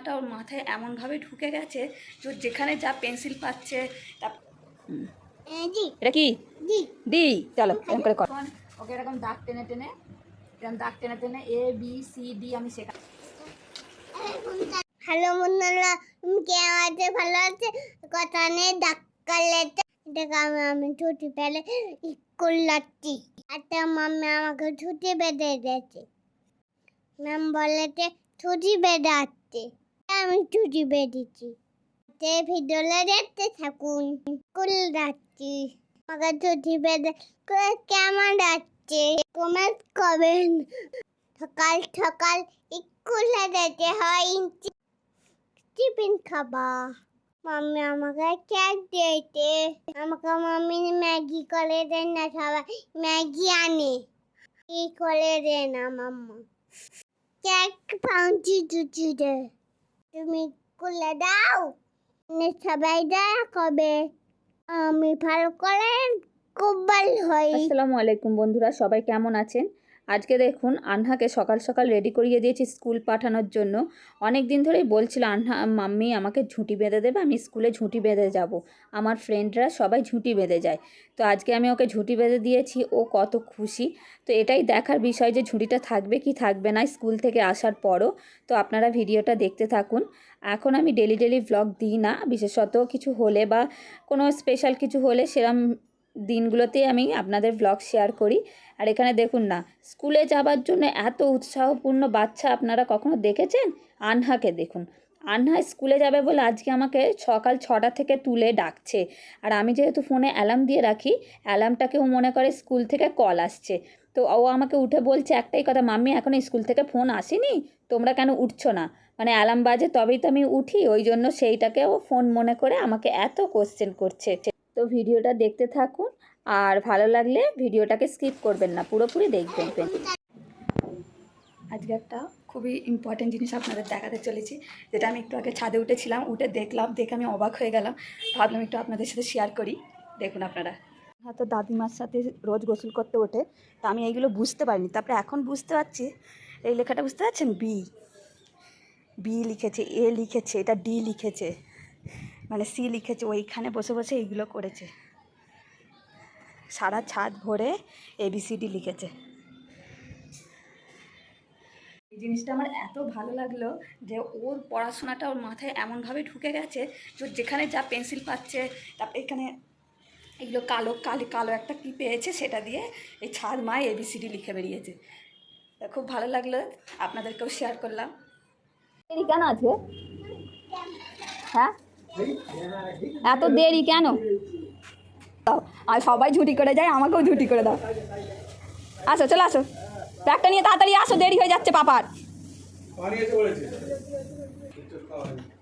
পড়াশোনাটা ওর মাথায় এমনভাবে ঢুকে গেছে যে যেখানে যা পেন্সিল পাচ্ছে তা এটা কি? জি ডি চলো এরকম করে কর। ওকে এরকম দাগ টেনে টেনে এরকম দাগ টেনে টেনে এ বি সি ডি আমি শেখা হ্যালো বন্ধুরা তুমি কে? আছে ভালো আছে কথা নেই ডাক্তারলে দেখ আমি আমি ছুটি পেলে স্কুল যাচ্ছি। একটা মাম্মি আমাকে ছুটি বেঁধে দিয়েছে। ম্যাম বলেছে ছুটি বেঁধে আসছে। আমি ছুটি বেঁধেছি। সে ভিডিওলে দেখতে থাকুন স্কুল যাচ্ছি আমাকে ছুটি বেঁধে কেমন যাচ্ছে কমেন্ট করবেন। সকাল সকাল স্কুলে যেতে হয় টিফিন খাবা। মাম্মি আমাকে কেক দিয়েছে। আমাকে মাম্মি ম্যাগি করে দেন না, সবাই ম্যাগি আনে। কি করে দে না, মাম্মা। কেক পাউন্টি দুটি দে তুমি খুলে দাও। সবাই দয়া কবে? আমি ভালো করে খুব ভালো হই আসসালামু আলাইকুম বন্ধুরা, সবাই কেমন আছেন? আজকে দেখুন আনহাকে সকাল সকাল রেডি করিয়ে দিয়েছি স্কুল পাঠানোর জন্য। অনেক দিন ধরেই বলছিল, আনহা, মাম্মি আমাকে ঝুঁটি বেঁধে দেবে, আমি স্কুলে ঝুঁটি বেঁধে যাব। আমার ফ্রেন্ডরা সবাই ঝুঁটি বেঁধে যায়। তো আজকে আমি ওকে ঝুঁটি বেঁধে দিয়েছি, ও কত খুশি। তো এটাই দেখার বিষয় যে ঝুঁটিটা থাকবে কি থাকবে না স্কুল থেকে আসার পরও। তো আপনারা ভিডিওটা দেখতে থাকুন। এখন আমি ডেলি ডেলি ভ্লগ দিই না, বিশেষত কিছু হলে বা কোনো স্পেশাল কিছু হলে সেরম দিনগুলোতে আমি আপনাদের ব্লগ শেয়ার করি। আর এখানে দেখুন না, স্কুলে যাবার জন্য এত উৎসাহপূর্ণ বাচ্চা আপনারা কখনো দেখেছেন? আনহাকে দেখুন। আনহা স্কুলে যাবে বলে আজকে আমাকে সকাল ছটা থেকে তুলে ডাকছে। আর আমি যেহেতু ফোনে অ্যালার্ম দিয়ে রাখি অ্যালার্মটাকেও মনে করে স্কুল থেকে কল আসছে। তো ও আমাকে উঠে বলছে একটাই কথা, মাম্মি, এখন স্কুল থেকে ফোন আসেনি? তোমরা কেন উঠছো না? মানে অ্যালার্ম বাজে তবেই তো আমি উঠি, ওই জন্য সেইটাকে ও ফোন মনে করে আমাকে এত কোশ্চেন করছে। তো ভিডিওটা দেখতে থাকুন আর ভালো লাগলে ভিডিওটাকে স্কিপ করবেন না পুরোপুরি দেখবেন। আজকে একটা খুবই ইম্পর্টেন্ট জিনিস আপনাদের দেখাতে চলেছি যেটা আমি একটু আগে ছাদে উঠেছিলাম উঠে দেখলাম দেখে আমি অবাক হয়ে গেলাম। ভাবলাম একটু আপনাদের সাথে শেয়ার করি। দেখুন আপনারা। হয়তো দাদিমার সাথে রোজ গোসল করতে ওঠে তা আমি এইগুলো বুঝতে পারিনি। তারপরে এখন বুঝতে পারছি এই লেখাটা বুঝতে পারছেন? বি। বি লিখেছে এ লিখেছে এটা ডি লিখেছে। মানে সি লিখেছে, ওইখানে বসে বসে এইগুলো করেছে। সারা ছাদ ভরে এবিসিডি লিখেছে। এই জিনিসটা আমার এত ভালো লাগল যে ওর পড়াশোনাটা ওর মাথায় এমনভাবে ঢুকে গেছে যে যেখানে যা পেন্সিল পাচ্ছে তারপর এখানে এগুলো কালো, কালি, কালো একটা কী পেয়েছে সেটা দিয়ে এই ছাদ মায় এবিসিডি লিখে বেরিয়েছে খুব ভালো লাগল, আপনাদেরকেও শেয়ার করলাম। কেন আছে? হ্যাঁ? এত দেরি কেন? দাও আর সবাই ঝুটি করে যায় আমাকেও ঝুটি করে দাও। আসো চলে আসো। ব্যাগটা নিয়ে তাড়াতাড়ি আসো দেরি হয়ে যাচ্ছে পাপার।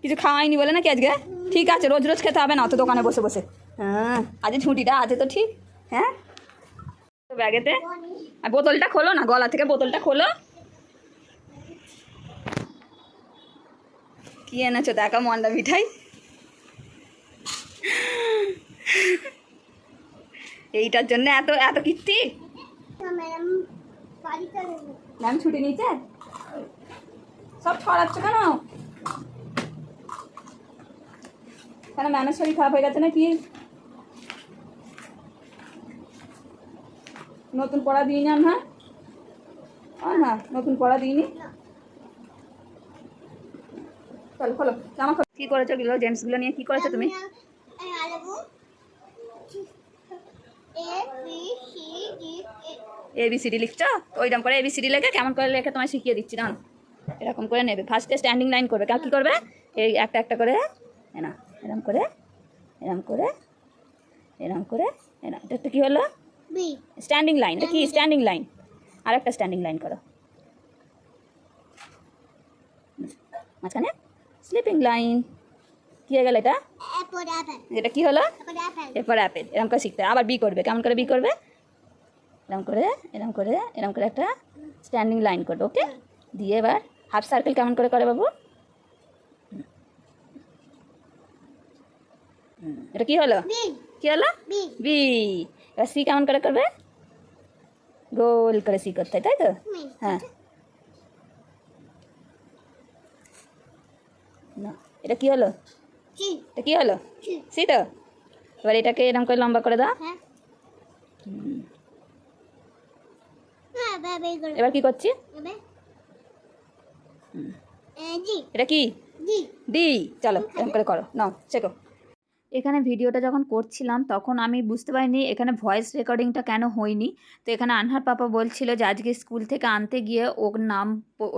কিছু খাওয়াইনি বলে নাকি আজকে? ঠিক আছে রোজ রোজ খেতে হবে না অত দোকানে বসে বসে। হ্যাঁ। আজ ছুটিটা আছে তো ঠিক? হ্যাঁ? ব্যাগেতে? আর বোতলটা খোলো না গলা থেকে বোতলটা খোলো। কি এনেছো? দেখা মন্ডা মিঠাই। এইটার জন্য এত এত কীর্তি ম্যাম ছুটি নিয়েছে? সব ছড়াচ্ছ কেন? কেন ম্যামের শরীর খারাপ হয়ে গেছে নাকি? নতুন পড়া দিইনি আমি হ্যাঁ হ্যাঁ নতুন পড়া দিইনি? চলো খোলো জামা কি করেছ এগুলো জেন্টসগুলো নিয়ে কি করেছ তুমি এই আলবু A B C D A ABCD লিখছো? তো ওইরকম করে এবিসিডি লেখে কেমন করে লেখে তোমায় শিখিয়ে দিচ্ছি না এরকম করে নেবে। ফার্স্টে স্ট্যান্ডিং লাইন করবে। কেউ কী করবে? এই একটা একটা করে না এরম করে এরম করে এরম করে এরম এটা কী হলো? স্ট্যান্ডিং লাইন এটা কি? স্ট্যান্ডিং লাইন আর একটা স্ট্যান্ডিং লাইন করো। মাঝখানে। স্লিপিং লাইন কী হয়ে গেল এটা? এটা কি হলো? এরপর অ্যাপেল এরকম করে শিখতে আবার বি করবে। কেমন করে বি করবে? এরকম করে এরকম করে এরকম করে একটা স্ট্যান্ডিং লাইন করবে ওকে দিয়ে এবার হাফ সার্কেল কেমন করে করে বাবু? এটা কি হলো? কি হলো? বি এবার সি কেমন করে করবে? গোল করে সি করতে হয়, তাই তো? হ্যাঁ। না এটা কি হলো? কি এটা কি হলো? সি তো? এবার এটাকে এরকম করে লম্বা করে দাও। হ্যাঁ। এগুলো এবার কি করছি? এটা কি? দি চলো এরকম করে করো। নাও শেখো। এখানে ভিডিওটা যখন করছিলাম, তখন আমি বুঝতে পারিনি এখানে ভয়েস রেকর্ডিংটা কেন হয়নি। তো এখানে আনহার পাপা বলছিল যে, আজকে স্কুল থেকে আনতে গিয়ে ওর নাম,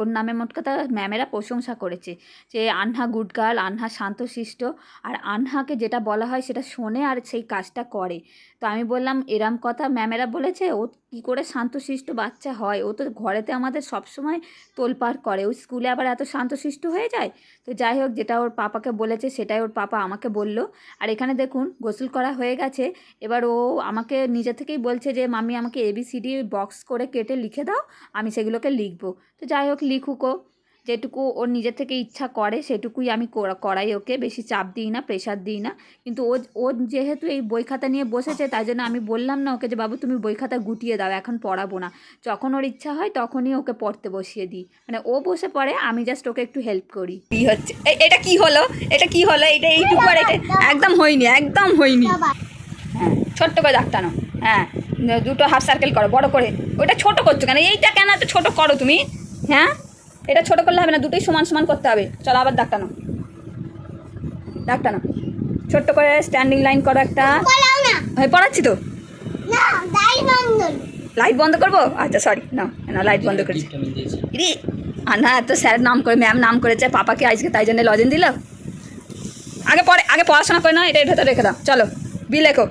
ওর নামে মোট কথা ম্যামেরা প্রশংসা করেছে যে, আনহা গুড গার্ল আনহা শান্তশিষ্ট। আর আনহাকে যেটা বলা হয় সেটা শোনে আর সেই কাজটা করে। তো আমি বললাম, এরম কথা ম্যামেরা বলেছে, ও কী করে শান্তশিষ্ট বাচ্চা হয়? ও তো ঘরেতে আমাদের সবসময় তোলপাড় করে। ও স্কুলে আবার এত শান্তশিষ্ট হয়ে যায়? তো যাই হোক, যেটা ওর পাপাকে বলেছে সেটাই ওর পাপা আমাকে বলল। আর এখানে দেখুন, গোসল করা হয়ে গেছে। এবার ও আমাকে নিজে থেকেই বলছে যে মামি আমাকে এবিসিডি বক্স করে কেটে লিখে দাও, আমি সেগুলোকে লিখব। তো যাই হোক, লিখুকো যেটুকু ওর নিজের থেকে ইচ্ছা করে, সেটুকুই আমি করাই ওকে। বেশি চাপ দিই না প্রেশার দিই না। কিন্তু ও ও যেহেতু এই বই খাতা নিয়ে বসেছে, তাই জন্য আমি বললাম না ওকে যে, বাবু, তুমি বই খাতা গুটিয়ে দাও, এখন পড়াবো না। যখন ওর ইচ্ছা হয়, তখনই ওকে পড়তে বসিয়ে দিই। মানে ও বসে পড়ে, আমি জাস্ট ওকে একটু হেল্প করি। কি হচ্ছে? এটা কি হলো? এটা কি হলো? এটা এইটুকু আর এটা একদম হয়নি একদম হয়নি। হ্যাঁ ছোট্ট করে ডাক্তানো হ্যাঁ দুটো হাফ সার্কেল করো, বড় করে। ওইটা ছোট করছ কেন? এইটা কেন এত ছোট করো তুমি? হ্যাঁ? এটা ছোট করলে হবে না দুটোই সমান সমান করতে হবে। চলো আবার ডাক্তানো ডাক্তানো ছোট্ট করে স্ট্যান্ডিং লাইন করো একটা। না। হয়ে পড়াচ্ছি তো। না লাইট বন্ধ করব? আচ্ছা সরি না না লাইট বন্ধ করেছি। ইরি আর না এত স্যার নাম করে ম্যাম নাম করেছে পাপাকে আজকে তাই জন্য লজেন দিল। আগে পরে আগে পড়াশোনা করে না এটা এটা রেখে দাও। চলো বি লেখো।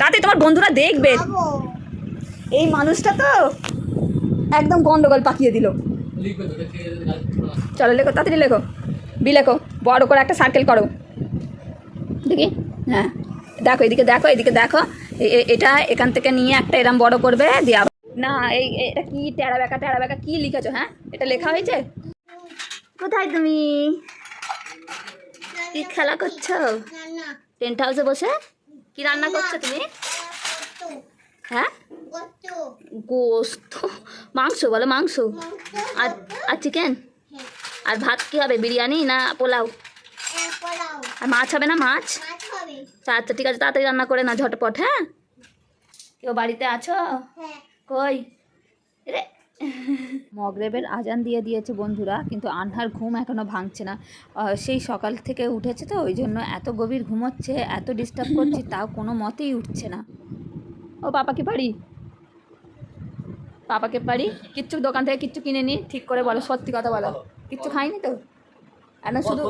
তাতে তোমার বন্ধুরা দেখবে। এই মানুষটা তো একদম গন্ডগোল পাকিয়ে দিল। চলো লেখো তাড়াতাড়ি লেখো। বি লেখো বড় করে একটা সার্কেল করো। দেখি হ্যাঁ দেখো এদিকে দেখো এদিকে দেখো। এটা এখান থেকে নিয়ে একটা এরম বড় করবে দিয়ে না এই এটা কি টেরা বেকা টেরা বেকা কি লিখেছো হ্যাঁ? এটা লেখা হয়েছে? কোথায় তুমি? কি খেলা করছ? টেন্ট হাউসে বসে? কি রান্না করছ তুমি? হ্যাঁ? গোস্ত। মাংস বলো মাংস। আর আর চিকেন আর ভাত কি হবে বিরিয়ানি না পোলাও? আর মাছ হবে না মাছ? আচ্ছা ঠিক আছে তাড়াতাড়ি রান্না করে না ঝটপট হ্যাঁ? কেউ বাড়িতে আছো? হ্যাঁ। কই? রে মগরেবের আজান দিয়ে দিয়েছে বন্ধুরা কিন্তু আনহার ঘুম এখনও ভাঙছে না। সেই সকাল থেকে উঠেছে তো ওই জন্য এত গভীর ঘুমোচ্ছে এত ডিস্টার্ব করছে তাও কোনো মতেই উঠছে না। ও পাপাকে পারি পাপাকে পারি কিচ্ছু দোকান থেকে কিচ্ছু কিনে নি ঠিক করে বলো সত্যি কথা বলো। কিচ্ছু খাইনি তো? শুধু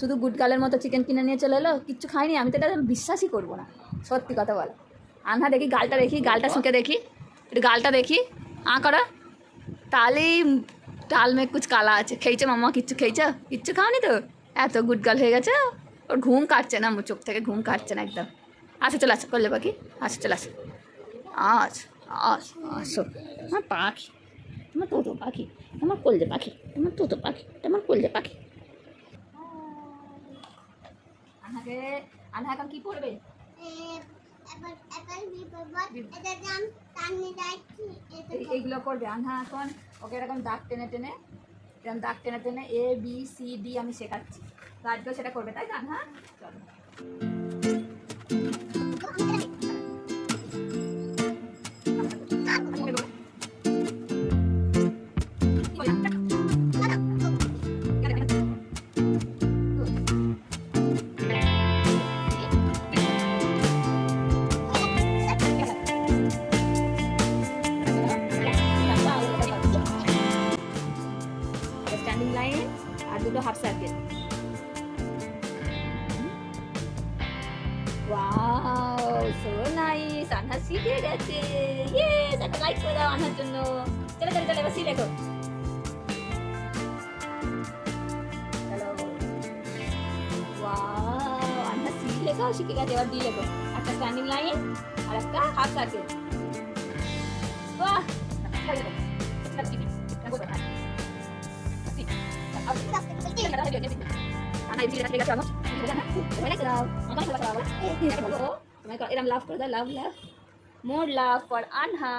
শুধু গুডগালের মতো চিকেন কিনে নিয়ে চলে এলো কিচ্ছু খাইনি আমি তো এটা বিশ্বাসই করব না। সত্যি কথা বলো। আনহা দেখি গালটা দেখি গালটা শুকে দেখি একটু গালটা দেখি। আ করা। তাহলেই ডাল মে কুচ কালা আছে। খেয়েছে মামা কিচ্ছু খেয়েছো? কিচ্ছু খাওনি তো? এত গুডগাল হয়ে গেছে। ওর ঘুম কাটছে না চোখ থেকে ঘুম কাটছে না একদম। আসো চলে আসো করলে পাখি আসো চলে আসো। আস আস। আসো আমার পাখি, আমার তোতো পাখি, আমার কলজে পাখি, আমার তোতো পাখি, আমার কলজে পাখি। আনহাকে, আনহা এইগুলো করবে আনহা এখন, ওকে এরকম দাগ টেনে টেনে, এরকম দাগ টেনে টেনে এ বি সি ডি আমি শেখাচ্ছি। তো আজকেও সেটা করবে, তাই তো আনহা? চলো। ওয়াও সো নাইস আনহা শিখে গেছে ইয়েস একটা লাইক করে দাও আনহার জন্য চলে চলে চলে এবার সি লেখো লেখাও শিখে গেছে এবার ডি লেখো একটা স্ট্যান্ডিং লাইন আর একটা হাফ সার্কেল বাহ না লাভ করে দাও লাভ লাভ মোর লাভ ফর আনহা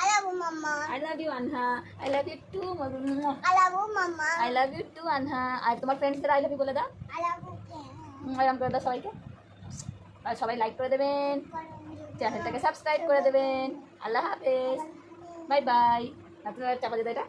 আরে love you, Mama. I love you Anha I love you too I love you, Mama. I love you too Anha আর তোমার ফ্রেন্ডসদের আই লাভ ইউ বলে দাও। করে দাও সবাইকে। আর সবাই লাইক করে দেবেন। চ্যানেলটাকে সাবস্ক্রাইব করে দেবেন। আল্লাহ হাফেজ। বাই বাই আপনারা চাপা দিয়ে এটা।